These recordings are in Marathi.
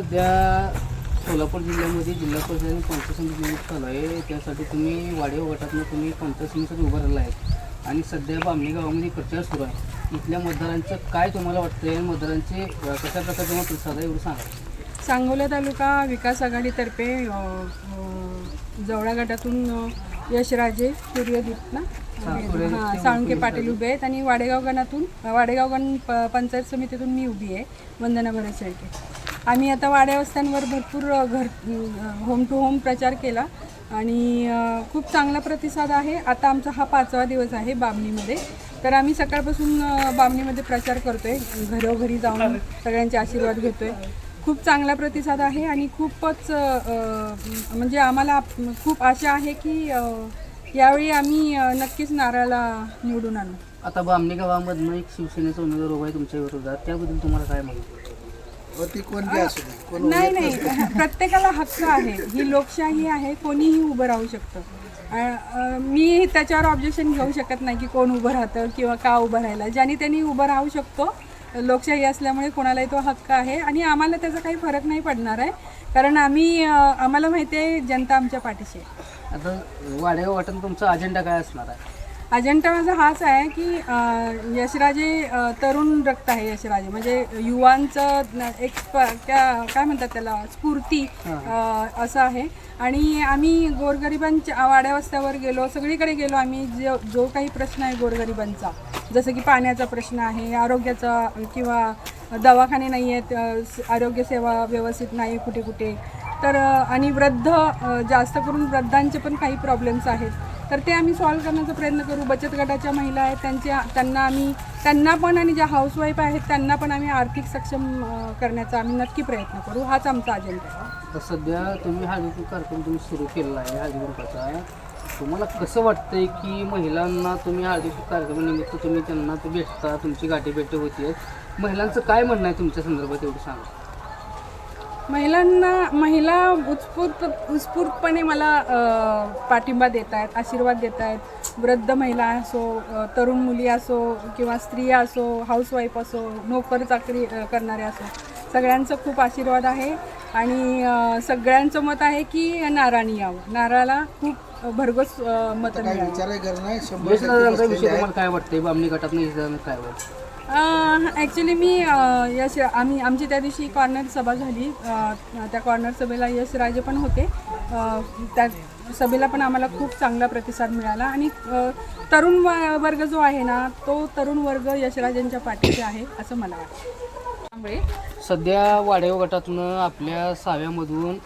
सध्या सोलापूर जिल्ह्यामध्ये जिल्हा परिषद आणि पंचायत समिती निवडणूक चालू आहे. त्यासाठी तुम्ही वाडेव गटातनं तुम्ही पंचायत समितीसाठी उभं राहिला आहे. आणि सध्या बामणी गावामध्ये प्रचार सुरू आहे. इथल्या मतदारांचं काय तुम्हाला वाटतंय मतदारांचे अं, कशा प्रकारे तुम्हाला प्रतिसाद आहे एवढं सांगा. सांगोला तालुका विकास आघाडीतर्फे जवळा गटातून यशराजे सूर्यदीप ना? हा, साळुंके पाटील उभे आहेत. आणि वाडेगाव गणातून वाडेगाव गण प- पंचायत समितीतून मी उभी आहे. वंदना भरत शेळके आम्ही आता वाड्यावस्त्यांवर भरपूर घर होम टू होम प्रचार केला. आणि खूप चांगला प्रतिसाद आहे. आता आमचा हा पाचवा दिवस आहे बामणीमध्ये. तर आम्ही सकाळपासून बामणीमध्ये प्रचार आहे घरोघरी जाऊन सगळ्यांचे आशीर्वाद घेतो आहे खूप चांगला प्रतिसाद आहे आणि खूपच म्हणजे आम्हाला आप- खूप आशा आहे की यावेळी आम्ही नक्कीच नारळाला निवडून आणू. आता बामणी गावामधनं एक शिवसेनेचा उमेदवार उभा आहे तुमच्या विरोधात त्याबद्दल तुम्हाला काय म्हणतो ती कोणती असू दे कोण नाही नाही. प्रत्येकाला हक्क आहे. ही लोकशाही आहे कोणीही उभं राहू शकतं. अ, अ, मी त्याच्यावर ऑब्जेक्शन घेऊ शकत नाही की कोण उभं राहतं किंवा का उभं राहायला ज्याने त्यांनी उभं राहू शकतो लोकशाही असल्यामुळे कोणालाही तो हक्क आहे आणि आम्हाला त्याचा काही फरक नाही पडणार आहे. कारण आम्ही अ, आम्हाला माहिती आहे जनता आमच्या पाठीशी आहे. आता वाडेगाव वाटून तुमचा अजेंडा काय असणार आहे? अजेंडा माझा हाच आहे की अ, यशराजे अ, तरुण रक्त आहे यशराजे. म्हणजे युवांचं न- एक प- क्या काय म्हणतात त्याला स्फूर्ती अ, असं आहे. आणि आम्ही गोरगरिबांच्या वाड्या वस्त्यावर गेलो सगळीकडे गेलो आम्ही जो जो काही प्रश्न आहे गोरगरिबांचा. जसं की पाण्याचा प्रश्न आहे आरोग्याचा किंवा दवाखाने नाही आहेत अ, स- आरोग्यसेवा व्यवस्थित नाही कुठे कुठे तर अ, आणि वृद्ध अ, जास्त करून वृद्धांचे पण काही प्रॉब्लेम्स आहेत. तर ते आम्ही सॉल्व्ह करण्याचा प्रयत्न करू. बचत गटाच्या महिला आहेत त्यांच्या त्यांना आम्ही त्यांना पण आणि ज्या हाऊसवाईफ आहेत त्यांना पण आम्ही आर्थिक सक्षम करण्याचा आम्ही नक्की प्रयत्न करू. हाच आमचा अजेंडा आहे. तर सध्या तुम्ही हळदी कार्यक्रम तुम्ही सुरू केलेला आहे हळदी कुंकाचा तुम्हाला कसं वाटतंय की महिलांना तुम्ही हळदी कार्यक्रमानिमित्त तुम्ही त्यांना भेटता तुमची गाठी भेटी होती महिलांचं काय म्हणणं आहे तुमच्या संदर्भात एवढं सांगा. महिलांना महिला उत्स्फूर्त उत्स्फूर्तपणे मला पाठिंबा देत आहेत आशीर्वाद देत आहेत वृद्ध महिला असो तरुण मुली असो किंवा स्त्रिया असो हाऊसवाईफ असो नोकर चाकरी करणारे असो सगळ्यांचं खूप आशीर्वाद आहे. आणि सगळ्यांचं मत आहे की नारायणी यावं. नारळाला खूप भरघोस मतं. तुम्हाला काय वाटतंय? बामणी गटात काय वाटतं ॲक्च्युली मी यश आम्ही आमची त्या दिवशी कॉर्नर सभा झाली. त्या कॉर्नर सभेला यश राजे पण होते. त्या सभेला पण आम्हाला खूप चांगला प्रतिसाद मिळाला. आणि तरुण व- वर्ग जो आहे ना तो तरुण वर्ग यशराजांच्या पाठीशी आहे असं मला वाटतं. त्यामुळे सध्या वाडेव गटातनं आपल्या साव्यामधून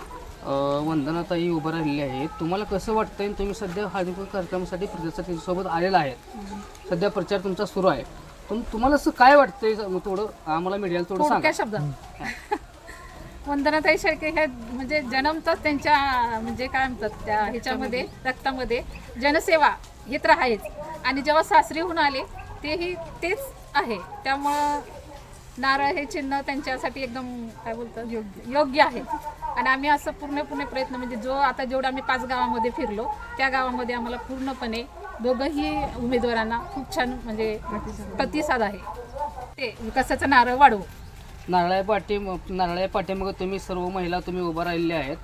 वंदनाताई उभं राहिलेले आहेत. तुम्हाला कसं वाटतंय? तुम्ही सध्या कुंकू कार्यक्रमासाठी प्रतिसाद सोबत आलेला आहेत. सध्या प्रचार तुमचा सुरू आहे. पण तुम्हाला असं काय वाटतंय? थोडं आम्हाला मीडियाला थोडं सांगा. थोडक्या शब्दात वंदनाताई शेळके ह्या म्हणजे जन्मताच त्यांच्या म्हणजे काय म्हणतात त्या ह्याच्यामध्ये रक्तामध्ये. जनसेवा हे तर आहेच आणि जेव्हा सासरीहून आले तेही तेच आहे. त्यामुळं नारळ हे चिन्ह त्यांच्यासाठी एकदम काय बोलतात योग्य योग्य आहे. आणि आम्ही असं पूर्णपणे प्रयत्न म्हणजे जो आता जेवढं आम्ही पाच गावामध्ये फिरलो त्या गावामध्ये आम्हाला पूर्णपणे दोघंही उमेदवारांना खूप छान म्हणजे प्रतिसाद आहे. ते विकासाचं नारळ वाढवू. नारळ्या पाठी नारळ्या पाठीमागं तुम्ही सर्व महिला तुम्ही उभा राहिलेल्या आहेत.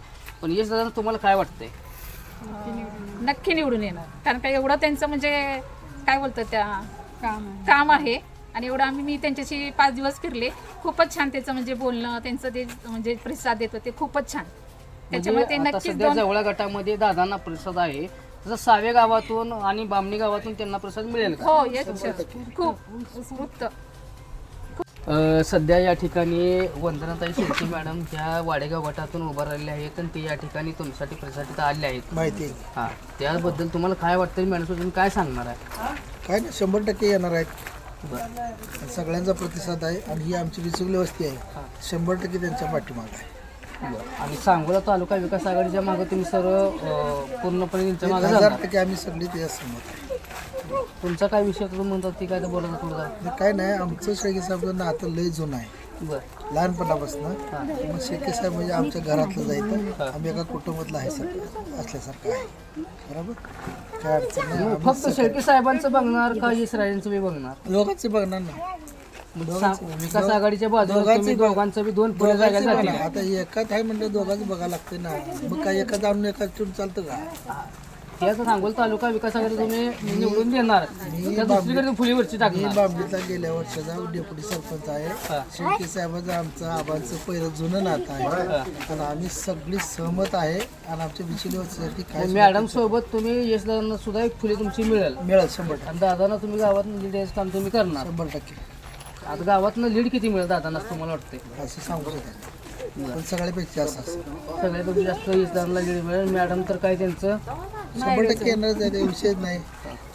पण यश दादा तुम्हाला काय वाटतंय? नक्की निवडून येणार. कारण का एवढं त्यांचं म्हणजे काय बोलतात त्या? काम आहे. काम आहे. आणि एवढं आम्ही मी त्यांच्याशी पाच दिवस फिरले. खूपच छान त्याचं म्हणजे बोलणं त्यांचं ते म्हणजे प्रतिसाद देतं ते खूपच छान. त्याच्यामुळे ते म्हणजे नक्कीच सध्या जवळ्या गटामध्ये दादांना प्रतिसाद आहे. तसं सावे गावातून आणि बामणी गावातून त्यांना प्रतिसाद मिळेल का? हो खूप अ, सध्या या ठिकाणी वंदनाताई शेट्टी मॅडम ह्या वाडेगाव गटातून उभा राहिल्या आहेत आणि ते या ठिकाणी तुमच्यासाठी प्रतिसाद इथं आले आहेत. माहिती आहे. हां त्याबद्दल तुम्हाला काय वाटतं मॅडम तुम्ही काय सांगणार आहे? काय नाही शंभर टक्के येणार आहेत. बरं. सगळ्यांचा प्रतिसाद आहे आणि ही आमची विचुकली वस्ती आहे. शंभर टक्के त्यांच्या पाठीमाग आहे. आणि सांगोला तालुका विकास आघाडीच्या मागे तुम्ही सर्व पूर्णपणे त्यांच्या मागे हजार जाणार. टक्के आम्ही सगळे त्याच्यासमोर. तुमचा काय विषय तुम्ही म्हणतात ती काय तर बोलत थोडं काय नाही आमचं शेळके साहेब नातं लय जुनं आहे. बरं. लहानपणापासून. मग शेळके साहेब म्हणजे आमच्या घरातलं जायचं. आम्ही एका कुटुंबातलं आहे सारखं असल्यासारखं आहे. बरोबर? काय अडचण नाही. आम्ही फक्त शेळके साहेबांचं बघणार का बी बघणार? लोकांचे बघणार ना. विकास आघाडीच्या तुम्ही दोघांचं बी दोन पुढे जागा दोघांचं जातील. पण आता एकाच आहे म्हणलं दोघांचं बघावं लागते ना. मग काय एकाच आणून एकाच ठेवून चालतं का? त्याच सांगोल तालुका विकास आघाडी तुम्ही निवडून देणार. त्या दुसरीकडे फुलीवरची मी टाकणार. बांबडीतला गेल्या वर्षाचा डेप्युटी सरपंच आहे. शेळके साहेबांचं आमचं आबांचं पहिलं जुनं नातं आहे. आणि आम्ही सगळी सहमत आहे. आणि आमच्या बिचली वर्षासाठी काय मॅडम सोबत तुम्ही यशदारांना सुद्धा एक फुले तुमची मिळेल. मिळेल शंभर टक्के. आणि दादांना तुम्ही गावात काम तुम्ही करणार. शंभर टक्के. आता गावातनं लीड किती मिळेल दादांना असं तुम्हाला वाटतंय? असं सांगू शकत पण सगळ्यापेक्षा असं असं. सगळ्यापेक्षा जास्त यशदारांना लीड मिळेल. मॅडम तर काय त्यांचं? शंभर टक्के येणारच आहे विषयच नाही.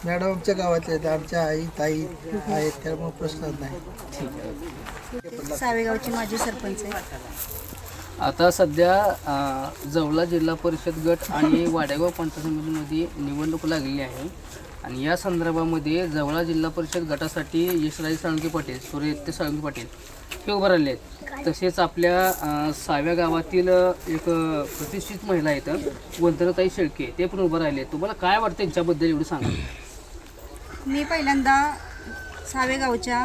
मॅडम आमच्या गावातले आहेत आमच्या आई ताई आहेत त्यामुळे प्रश्नच नाही. सावेगावची माजी सरपंच आहे आता सध्या अं, जवळा जिल्हा परिषद गट आणि वाडेगाव पंचायत समितीमध्ये निवडणूक लागलेली आहे. आणि या संदर्भामध्ये जवळा जिल्हा परिषद गटासाठी यशराज साळुंके पाटील सूर्यते साळुंके पाटील हे उभं राहिले आहेत. तसेच आपल्या साव्या गावातील एक प्रतिष्ठित महिला आहेत वंदनताई शेळके ते पण उभं राहिले आहेत. तुम्हाला काय वाटतं त्यांच्याबद्दल एवढं सांगा. मी पहिल्यांदा सावेगावच्या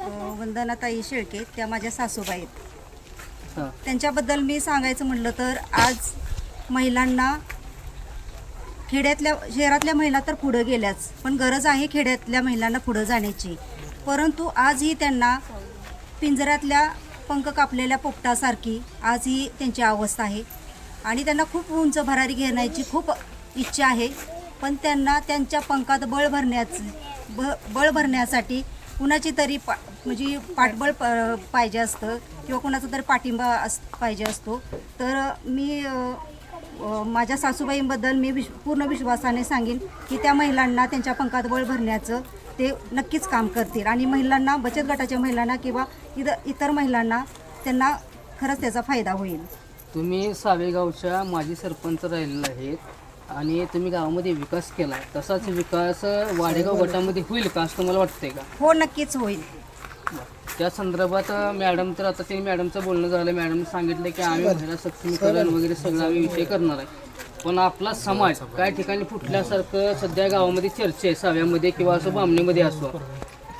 अ, वंदनाताई शेळके त्या माझ्या सासूबाई आहेत. त्यांच्याबद्दल मी सांगायचं म्हटलं तर आज महिलांना खेड्यातल्या शहरातल्या महिला तर पुढं गेल्याच. पण गरज आहे खेड्यातल्या महिलांना पुढं जाण्याची. परंतु आजही त्यांना पिंजऱ्यातल्या पंख कापलेल्या पोपटासारखी आजही त्यांची अवस्था आहे. आणि त्यांना खूप उंच भरारी घेण्याची खूप इच्छा आहे. पण त्यांना त्यांच्या पंखात बळ भरण्याचं ब बळ भरण्यासाठी कुणाची तरी पा म्हणजे पाठबळ प पाहिजे असतं किंवा कुणाचा तरी पाठिंबा अस पाहिजे असतो. तर मी माझ्या सासूबाईंबद्दल मी विश पूर्ण विश्वासाने सांगेन की त्या महिलांना त्यांच्या पंखात बळ भरण्याचं ते नक्कीच काम करतील. आणि महिलांना बचत गटाच्या महिलांना किंवा इतर इतर महिलांना त्यांना खरंच त्याचा फायदा होईल. तुम्ही सावेगावच्या माजी सरपंच राहिलेले आहेत आणि तुम्ही गावामध्ये विकास केला. तसाच विकास वाडेगाव गटामध्ये होईल का असं तुम्हाला वाटतंय का? हो नक्कीच होईल. त्या संदर्भात मॅडम तर आता ते मॅडमचं बोलणं झालं. मॅडम सांगितलं की आम्ही महिला सक्षमीकरण वगैरे सगळं आम्ही विषय करणार आहे. पण आपला समाज काय ठिकाणी फुटल्यासारखं सध्या गावामध्ये चर्चा आहे साव्यामध्ये किंवा असं बामणीमध्ये असो.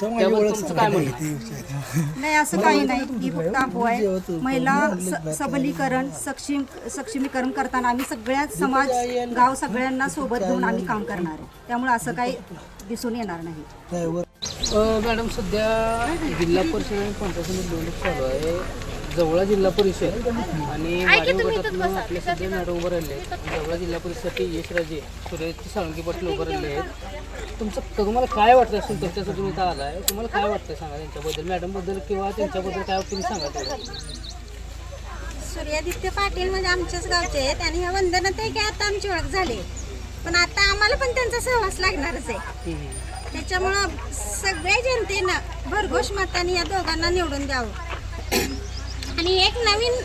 त्याबद्दल तुमचं काय म्हणणं आहे? नाही असं काही नाही. ही फक्त अफवा आहे. महिला स- सबलीकरण सक्षम सक्षमीकरण करताना आम्ही सगळ्या समाज गाव सगळ्यांना सोबत घेऊन आम्ही काम करणार आहे. त्यामुळे असं काही दिसून येणार नाही. मॅडम सध्या जिल्हा परिषद आणि पंचायत समिती निवडणूक चालू आहे. जवळा जिल्हा परिषद आणि वाडेगाव गटातून आपले सध्या मॅडम उभं राहिले आहेत. जवळा जिल्हा परिषदसाठी यशराजे सूर्यती साळुंके पाटील उभं राहिले आहेत. तुमचं तुम्हाला काय वाटतं असेल त्याच्यासाठी तुम्ही इथं आला आहे तुम्हाला काय वाटतं सांगा त्यांच्याबद्दल मॅडमबद्दल किंवा त्यांच्याबद्दल काय तुम्ही सांगा तेवढं? सूर्यादित्य पाटील म्हणजे आमच्याच गावचे आहेत आणि ह्या वंदनाताई काय आता आमची ओळख झाली. पण आता आम्हाला पण त्यांचा सहवास लागणारच आहे. त्याच्यामुळं सगळ्या जनतेनं भरघोष मताने या दोघांना निवडून द्यावं. आणि एक नवीन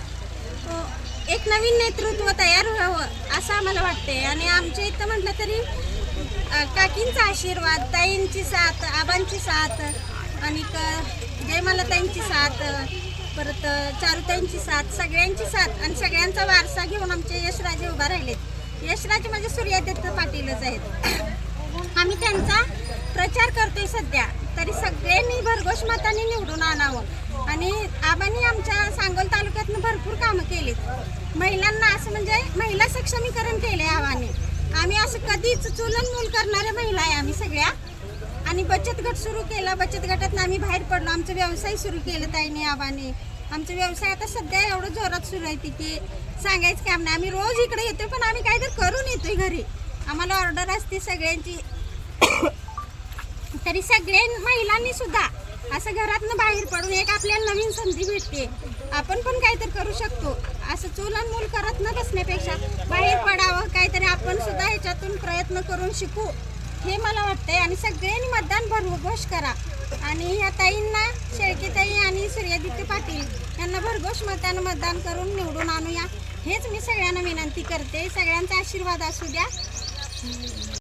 एक नवीन नेतृत्व तयार व्हावं असं आम्हाला वाटते आणि आमच्या इथं म्हटलं तरी काकींचा आशीर्वाद ताईंची साथ आबांची साथ आणि जयमालाताईंची साथ परत चारुताईंची साथ सगळ्यांची साथ आणि सगळ्यांचा वारसा घेऊन आमचे यशराजे उभा राहिलेत. यशराजे म्हणजे सूर्यादित्य पाटीलच आहेत. आम्ही त्यांचा प्रचार करतोय सध्या. तरी सगळ्यांनी भरघोष मताने निवडून आणावं. आणि आबांनी आमच्या सांगोल तालुक्यातनं भरपूर कामं केलीत. महिलांना असं म्हणजे महिला सक्षमीकरण केले आबाने. आम्ही असं कधीच चुलन मूल करणाऱ्या महिला आहे आम्ही सगळ्या. आणि बचत गट सुरू केला. बचत गटातनं आम्ही बाहेर पडलो. आमचं व्यवसाय सुरू केलं ताईने आबाने. आमचा व्यवसाय आता सध्या एवढं जोरात सुरू आहे की सांगायचं काम नाही. आम्ही रोज इकडे येतोय पण आम्ही काहीतरी करून येतोय घरी. आम्हाला ऑर्डर असते सगळ्यांची. तरी सगळ्या महिलांनी सुद्धा असं घरातनं बाहेर पडून एक आपल्याला नवीन संधी भेटते. आपण पण काहीतरी करू शकतो. असं चूल आणि मूल करत न बसण्यापेक्षा बाहेर पडावं काहीतरी आपण सुद्धा ह्याच्यातून प्रयत्न करून शिकू हे मला वाटतंय. आणि सगळ्यांनी मतदान भरघोष करा. आणि ह्या ताईंना शेळकेताई आणि सूर्यादित्य पाटील यांना भरघोष मतानं मतदान करून निवडून आणूया. हेच मी सगळ्यांना विनंती करते. सगळ्यांचा आशीर्वाद असू द्या.